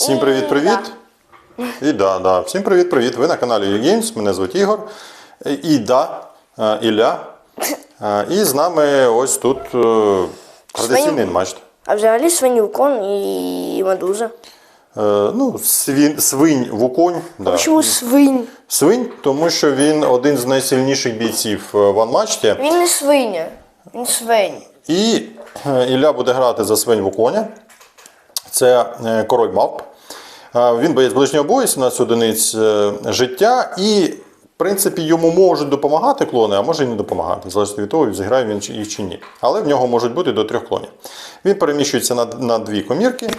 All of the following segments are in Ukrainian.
Всім привіт-привіт. І да, да. Всім привіт-привіт. Ви на каналі YouGames. Мене звуть Ігор. І да, е, Ілля. Е, І з нами ось тут е, традиційний матч. А взагалі свинюкон і медуза. Е, Ну, свін, свинь вуконь. Да. Чому свинь? Свинь, тому що він один з найсильніших бійців е, в анматчі. Він не свиня, він свинь. І е, Ілля буде грати за свинь Вуконя. Це е, король мавп. Е, Він боєць ближнього бою, 17 одиниць е, життя. І, в принципі, йому можуть допомагати клони, а може і не допомагати, залежно від того, зіграє він їх чи ні. Але в нього можуть бути до трьох клонів. Він переміщується на, на дві комірки.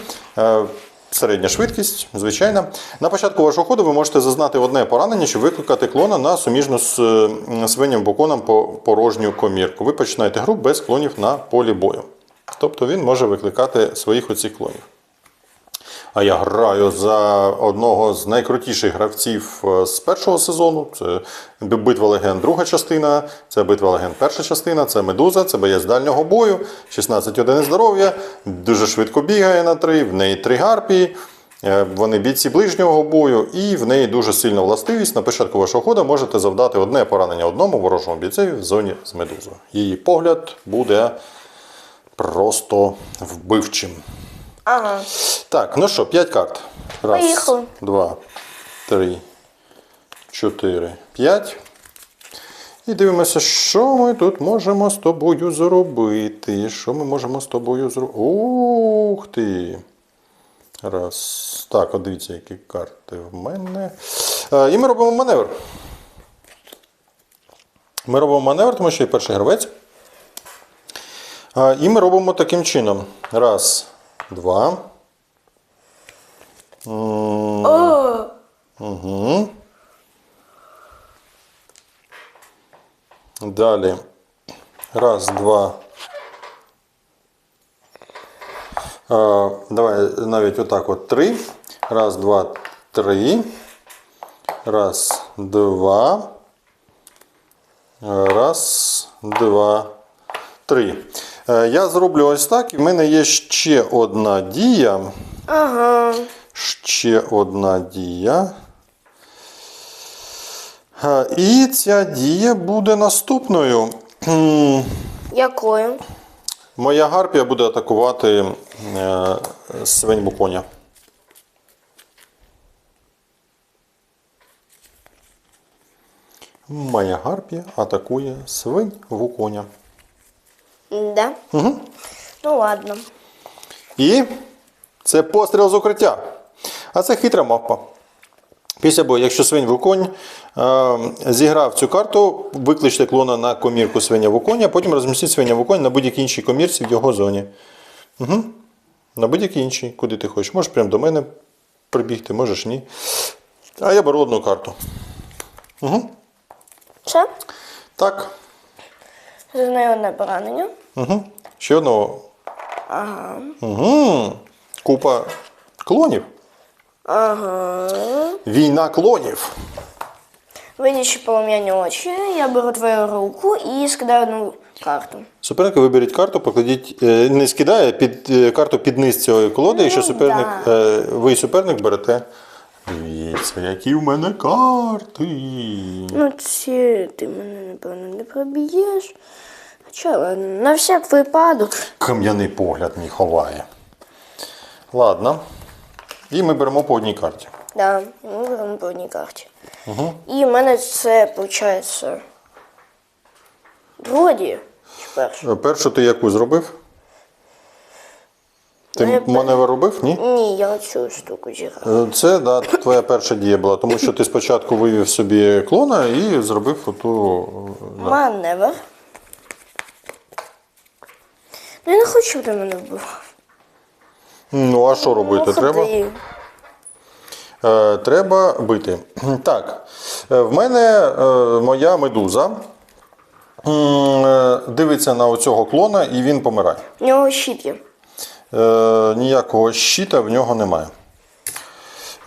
Середня швидкість, звичайна. На початку вашого ходу ви можете зазнати одне поранення, щоб викликати клона на суміжну з е, боконом по порожню комірку. Ви починаєте гру без клонів на полі бою. Тобто він може викликати своїх оцих клонів. А я граю за одного з найкрутіших гравців е, з першого сезону. Це битва легенд, друга частина, це битва легенд, перша частина, це медуза, це боєць дальнього бою, 16 одиниць здоров'я, дуже швидко бігає на три, в неї три гарпії. е, Вони бійці ближнього бою, і в неї дуже сильна властивість. На початку вашого ходу можете завдати одне поранення одному ворожому бійцеві в зоні з медузою. Її погляд буде просто вбивчим. Ага. Так, ну що, 5 карт. Раз, Поїхали. два, три, чотири, п'ять. І дивимося, що ми тут можемо з тобою зробити. Що ми можемо з тобою зробити? Ух ти! Раз. Так, от дивіться, які карти в мене. Е, І ми робимо маневр. Ми робимо маневр, тому що є перший гравець. І ми робимо таким чином. Раз, два. О, Угу. Далі. Раз, два. А, давай навіть отак от три. Раз, два, три. Раз, два. Раз, два, три. Е, Я зроблю ось так, і в мене є ще одна дія. ага. Ще одна дія. Е, І ця дія буде наступною. Якою? Моя гарпія буде атакувати е, свинь буконя. Моя гарпія атакує свинь вуконя. Да? Угу. Ну ладно. І це постріл з укриття. А це хитра мавпа. Після бою, якщо свинь вуконь е, зіграв цю карту, викличте клона на комірку свиня вуконя, потім розмістіть свиня вуконь на будь-якій іншій комірці в його зоні. Угу. На будь-якій іншій, куди ти хочеш. Можеш прямо до мене прибігти, можеш ні. А я беру одну карту. Угу. Все? Так. Зазнаю одне поранення. Угу. Ще одного. Ага. Угу. Купа клонів. Ага. Війна клонів. Видячи полум'яні очі, я беру твою руку і скидаю одну карту. Суперника виберіть карту, покладіть, е, не скидає під е, карту під низ цієї колоди, якщо Ну, суперник, да. е, ви суперник берете. Дивіться, які в мене карти. Ну, ці ти мене, напевно, не проб'єш. Хоча ладно, на всяк випадок. Кам'яний погляд мій ховає. Ладно. І ми беремо по одній карті. Да, ми беремо по одній карті. Угу. І в мене це, виходить, чи перша? Е, Першу ти яку зробив? Ти Ну, маневр робив? Ні? Ні, я цю штуку зіграв. Е, Це да, твоя перша дія була, тому що ти спочатку вивів собі клона і зробив оту. е, Маневр. Ну, я не хочу, щоб ти мене вбивав. Ну, а що робити? Ну, Треба? Е, треба бити. Так, е, в мене е, моя медуза е, дивиться на оцього клона і він помирає. У нього щит є. Е, ніякого щита в нього немає.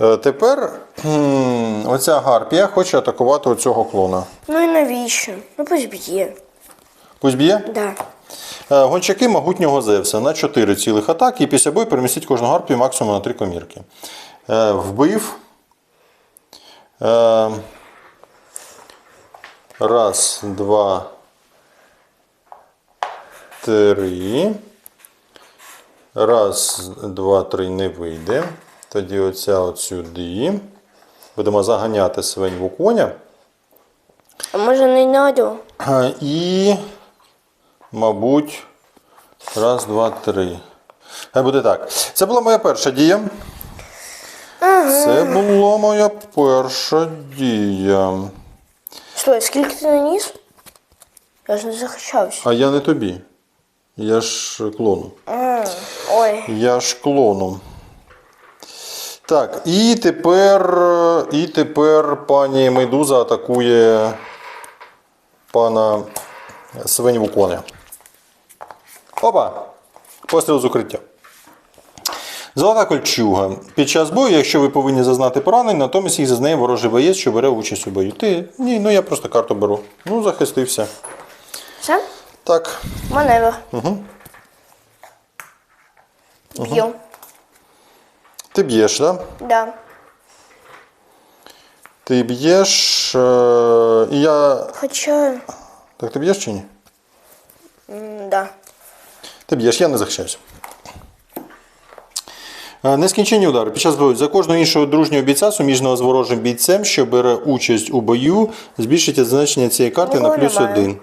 Е, тепер м, оця гарпія хоче атакувати оцього клона. Ну і навіщо? Ну пусть б'є. Пусть б'є. Да. Е, Гончаки могутнього Зевса на 4 цілих атаки і після бою перемістіть кожну гарпію максимум на 3 комірки. Е, вбив. Е, раз, два, три. Раз, два, три не вийде. Тоді оця от сюди. Будемо заганяти свиньву коня. А може не надо? І, мабуть, раз, два, три. Хай буде так. Це була моя перша дія. Це була моя перша дія. Стой, скільки ти наніс? Я ж не захищався. А я не тобі. Я ж клону. Ой. Я ж клону. Так, і тепер, і тепер пані Медуза атакує пана свиньву коня. Опа! Постріл з укриття. Золота кольчуга. Під час бою, якщо ви повинні зазнати поранень, натомість їх зазнає ворожий боєць, що бере участь у бою. Ти? Ні, ну я просто карту беру. Ну, захистився. Все? Так. Маневр. Угу. Б'ю. Ти б'єш, так? Да? Да. Ти б'єш. Е- і я. Хоча. Так ти б'єш чи ні? м, Да. Ти б'єш, я не захищаюся. Е, Нескінченні удари. Під час бою за кожного іншого дружнього бійця, суміжного з ворожим бійцем, що бере участь у бою, збільшуйте значення цієї карти на плюс немає. один. Е,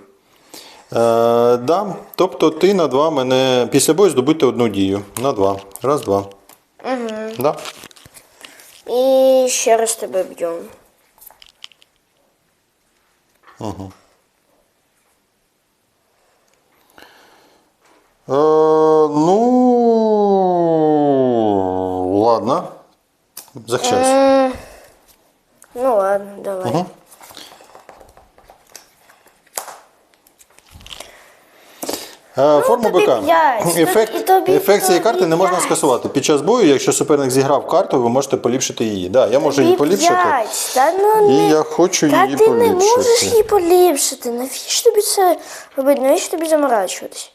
да. Тобто ти на два мене після бою здобути одну дію. На два. Раз, два. Угу. Да. І ще раз тебе б'ю. Е, ну. Ладно. Захищаюся. Ну ладно, давай. Е, Форму тобі БК. п'ять, Ефект, і тобі- ефект цієї тобі карти не можна п'ять. скасувати. Під час бою, якщо суперник зіграв карту, ви можете поліпшити її. Да, я можу її Тобі поліпшити. п'ять. Та ну І не... я хочу Та її ти не можеш поліпшити. її поліпшити. Навіщо тобі це робити? Навіщо тобі заморачуватись?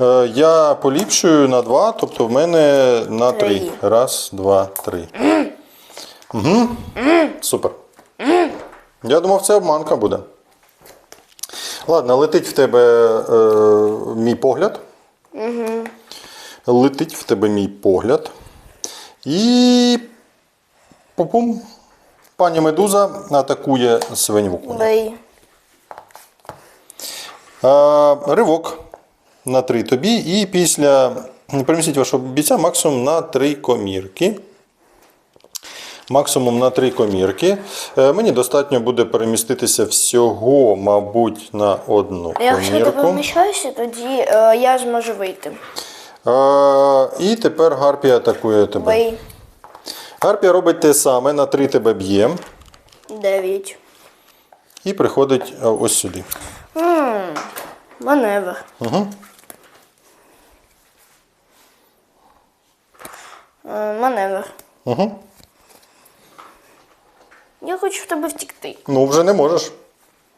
Е, Я поліпшую на два, тобто в мене на три. Три. Раз, два, три. Угу. Супер. Я думав, це обманка буде. Ладно, летить в тебе е, мій погляд. Угу. Летить в тебе мій погляд. І. Пупум. Пані Медуза атакує свиньву. А, ривок на 3 тобі. І після перемістіть вашого бійця максимум на 3 комірки. Максимум на 3 комірки. Е, Мені достатньо буде переміститися всього, мабуть, на одну Якщо ти комірку. тоді е, я зможу вийти. Е, І тепер Гарпія атакує тебе. Бей. Гарпія робить те саме, на 3 тебе б'є Дев'ять. і приходить е, ось сюди. М, Маневр. Е, Маневр. Угу. Я хочу в тебе втікти. Ну, вже не можеш.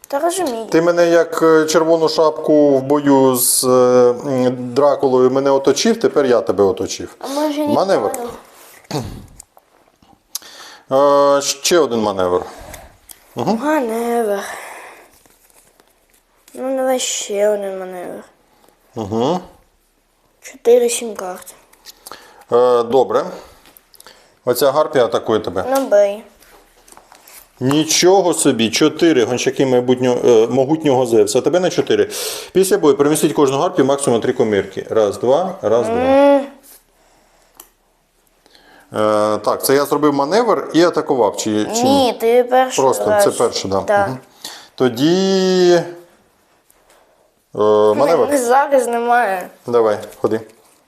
Та розумію. Ти мене як е, червону шапку в бою з е, Дракулою мене оточив, тепер я тебе оточив. А може ні? Маневр. Е, ще один маневр. Маневр. Ну, давай ще один маневр. Угу. Чотири сім карт. Е, добре. Оця гарпія атакує тебе. Ну, бей. Нічого собі, чотири гончаки майбутнього, е, могутнього Зевса. Тебе на чотири. Після бою перемістіть кожну гарпію максимум на три комірки. Раз, два, раз, два. Е, так, це я зробив маневр і атакував. Чи, чи ні? Ти перший Просто раз. це перше, да. Так. Мгм. Тоді. Е, маневр. Зараз немає. Давай, ходи.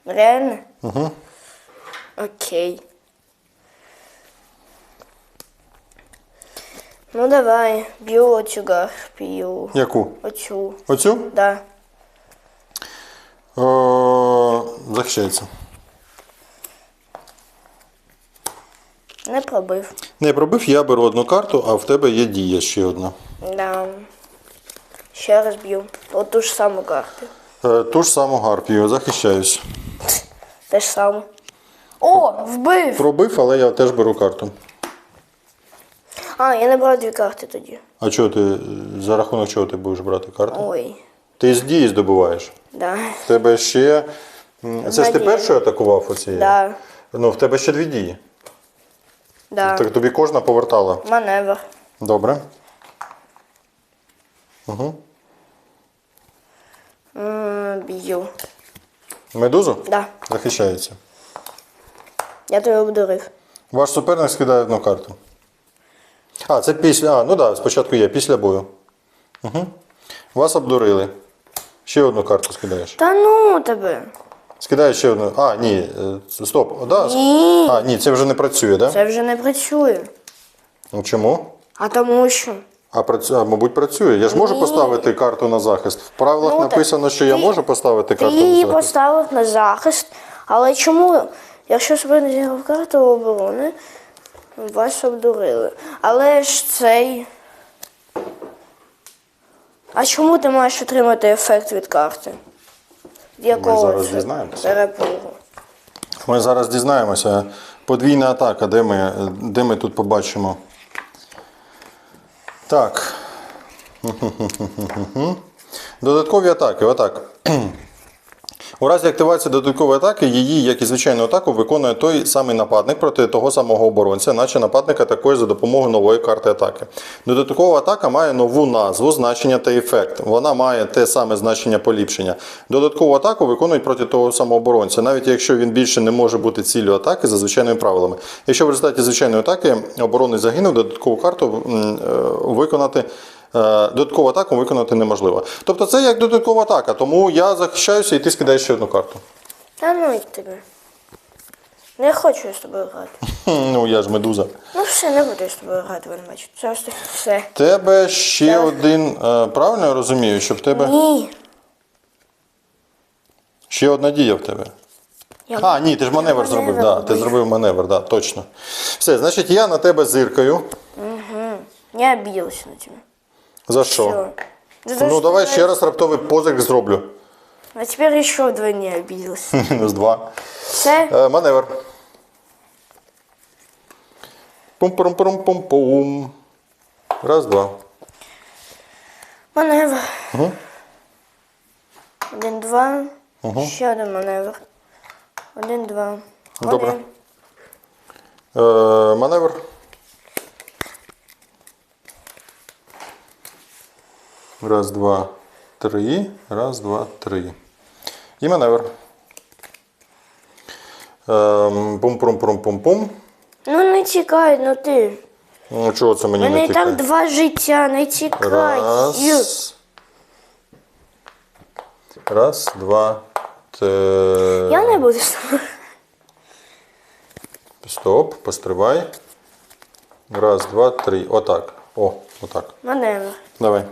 Реально? Угу. Окей. Ну давай, б'ю оцю гарпію. Яку? Оцю. Оцю? Да. Е, захищається. Не пробив. Не пробив, я беру одну карту, а в тебе є дія ще одна. Да. Ще раз б'ю. От ту ж саму карту. Е, ту ж саму гарпію, захищаюсь. Те ж саме. О, вбив! Пробив, але я теж беру карту. А, я не брав дві карти тоді. А чого ти за рахунок чого ти будеш брати карту? Ой, Ти з дії здобуваєш. да. В тебе ще. Це ж ти першою атакував оцією? Да. Ну, в тебе ще дві дії. Да. Так тобі кожна повертала. Маневр. Добре. Угу. М, Б'ю. Медузу? Да. Захищається. Я тебе обдурив. Ваш суперник скидає одну карту. А, це після. А, ну так, да, спочатку є, після бою. Угу. Вас обдурили. Ще одну карту скидаєш. Та ну тебе. Скидаєш ще одну. А, ні. е, Стоп. Да. Ні. А, ні, це вже не працює, так? Да? Це вже не працює. Ну чому? А тому що. А, працю... а мабуть, працює. Я ж можу Ні. поставити карту на захист. В правилах Ну, написано, що я можу поставити Ти карту її на захист. поставив на захист, але чому, якщо суперник зіграв карту оборони, вас обдурили. Але ж цей. А чому ти маєш отримати ефект від карти? Якого зараз це дізнаємося. перепугу? Ми зараз дізнаємося. Подвійна атака, де ми, де ми тут побачимо. Так. Додаткові атаки. Отак. У разі активації додаткової атаки, її, як і звичайну атаку, виконує той самий нападник проти того самого оборонця, наче нападник атакує за допомогою нової карти атаки. Додаткова атака має нову назву, значення та ефект. Вона має те саме значення поліпшення. Додаткову атаку виконують проти того самого оборонця, навіть якщо він більше не може бути ціллю атаки за звичайними правилами. Якщо в результаті звичайної атаки оборонець загинув, додаткову карту е, виконати. Е, Додаткову атаку виконати неможливо. Тобто це як додаткова атака, тому я захищаюся і ти скидаєш ще одну карту. Та ну й тебе. Не хочу я з тобою грати. Ну я ж медуза. Ну все, не буду я з тобою грати, ви не. Це ось все. Тебе ще один. е, Правильно я розумію, що в тебе Ні. ще одна дія в тебе. Я- А, ні, ти ж маневр маневр зробив. Да, ти зробив маневр, да, точно. Все, значить, я на тебе зиркаю. Я обиделась на тебя. За що? За Ну что давай я- ще раз раптовий позик зроблю. А теперь еще вдвойне обиделась. Мінус два. Все? Е, маневр. Пум-пум-пум-пум-пум. Раз, два. Маневр. Один, два. Ще один маневр. Один, два. Добре. Один. Е, маневр. Раз, два, три. Раз, два, три. І маневр. Ем, Пум-пум-пум-пум-пум. Ну не тікай, ну ти. Ну, чого це мені мене не так тікає? два життя, не тікай. Ю. Раз. Раз, два, три. Я не буду з тобою. Стоп, постривай. Раз, два, три. Отак. О, отак. Маневр. Давай.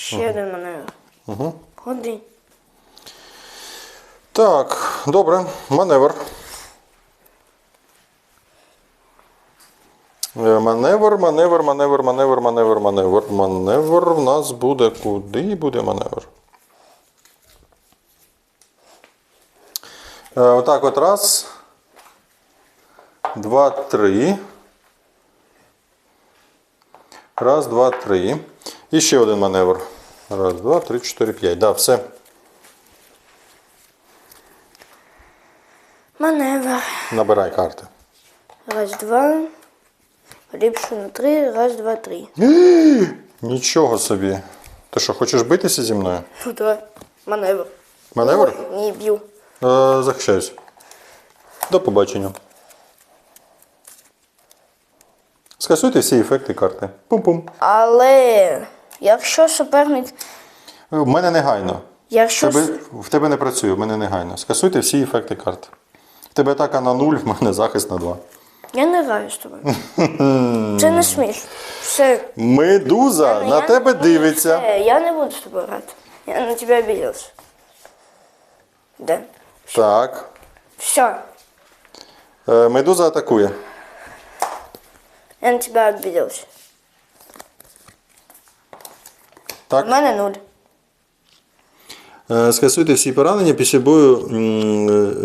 Ще один маневр. Угу. Один. Так, добре. Маневр. Е, Маневр, маневр, маневр, маневр, маневр, маневр. Маневр в нас буде куди буде маневр? Е, Отак от раз. Два, три. Раз, два, три. І ще один маневр. Раз, два, три, чотири, п'ять. Да, все. Маневр. Набирай карти. Раз, два. Ліпшу на три. Раз, два, три. Нічого собі. Ти що, хочеш битися зі мною? Ну давай. Маневр. Маневр? Ні, б'ю. Е, захищаюсь. До побачення. Скасуйте всі ефекти карти. Пум-пум. Але якщо суперник. В мене негайно. Якщо Тебе, в тебе не працює, в мене негайно. Скасуйте всі ефекти карти. В тебе атака на 0, в мене захист на 2. Я не граю з тобою. Це не смішно. Все. Медуза на Я тебе не буду- дивиться. Все, Я не буду з тобою грати. Я на тебе обиделся. Да. Так. Все. Е, Медуза атакує. Я на тебе обиделся. Так. У мене нуль. Е, Скасуйте всі поранення після бою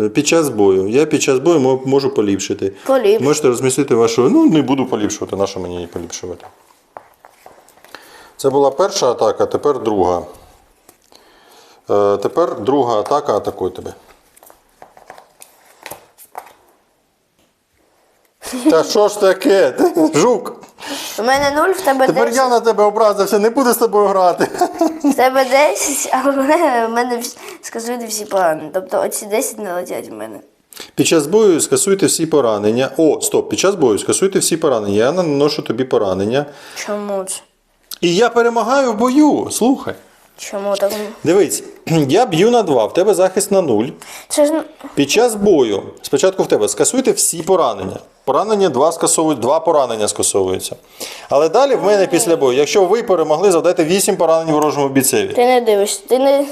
е, під час бою. Я під час бою можу поліпшити. Поліпшити. Можете розмістити вашу. Ну, не буду поліпшувати, на що мені її поліпшувати. Це була перша атака, тепер друга. Е, тепер друга атака атакує тебе. Та що ж таке? Ти Жук! У мене 0, в тебе Тепер 10. я на тебе образився, не буду з тобою грати. В тебе 10, а в мене, в мене вс- скасуйте всі поранення. Тобто оці 10 не летять в мене. Під час бою скасуйте всі поранення. О, стоп, під час бою скасуйте всі поранення. Я наношу тобі поранення. Чому це? І я перемагаю в бою. Слухай. Чому так? Дивись, я б'ю на 2, в тебе захист на 0. Це ж Під час бою, спочатку в тебе, скасуйте всі поранення. Поранення 2 скасовують, 2 поранення скасовуються. Але далі в мене після бою, якщо ви перемогли, завдайте 8 поранень ворожому бійцеві. ти не дивишся. Ти не,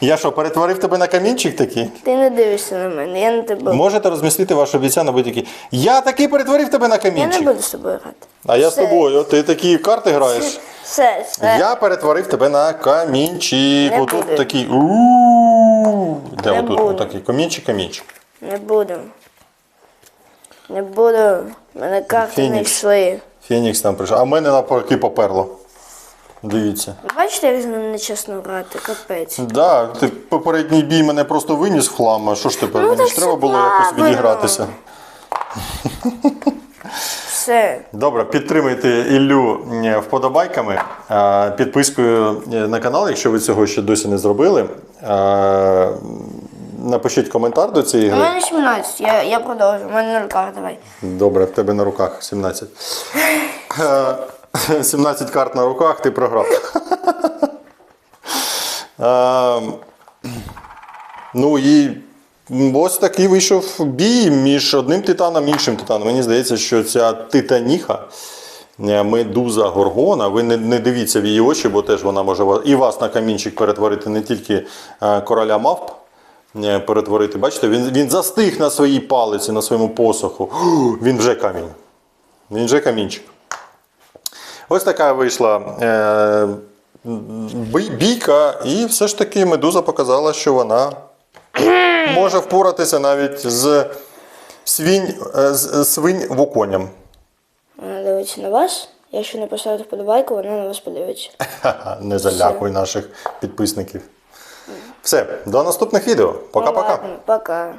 Я що, перетворив тебе на камінчик такий? ти не дивишся на мене. Я на тебе. Можете розмістити вашого бійця на будь-який. Я таки перетворив тебе на Я не камінчик. буду з тобою грати. А я з тобою. Ти такі карти граєш. Все, все. Я перетворив тебе на камінчик. Не Отут такий. у-у-у. Де Не отут? Отакий камінчик, камінчик. Не буду. Не буду. У мене карти не Фенікс. йшли. Фенікс там прийшов. А в мене навпаки поперло. Дивіться. Бачите, як з ним нечесно грати, капець. Да, ти попередній бій мене просто виніс в хлам. А що ж тепер? Ну, Мені ж треба було якось правильно. відігратися. Все. Добре, підтримуйте Іллю е, вподобайками, е, підпискою е, на канал, якщо ви цього ще досі не зробили. Е, Напишіть коментар до цієї У мене 17, я, я продовжу. У мене 0 карт, давай. Добре, в тебе на руках 17. Е, 17 карт на руках, ти програв. Е, Ну і ось такий вийшов бій між одним титаном і іншим титаном. Мені здається, що ця титаніха. е, Медуза Горгона, ви не, не дивіться в її очі, бо теж вона може і вас на камінчик перетворити не тільки е, короля мавп, е, перетворити. Бачите, він, він застиг на своїй палиці, на своєму посоху. Він вже камінь. Він вже камінчик. Ось така вийшла е, бійка, і все ж таки медуза показала, що вона може впоратися навіть з свінь, е, з свинь воконям. Вона дивиться на вас. Якщо не поставити вподобайку, вона на вас подивиться. Не залякуй наших підписників. Все, до наступних відео. Пока-пока. Ладно, пока.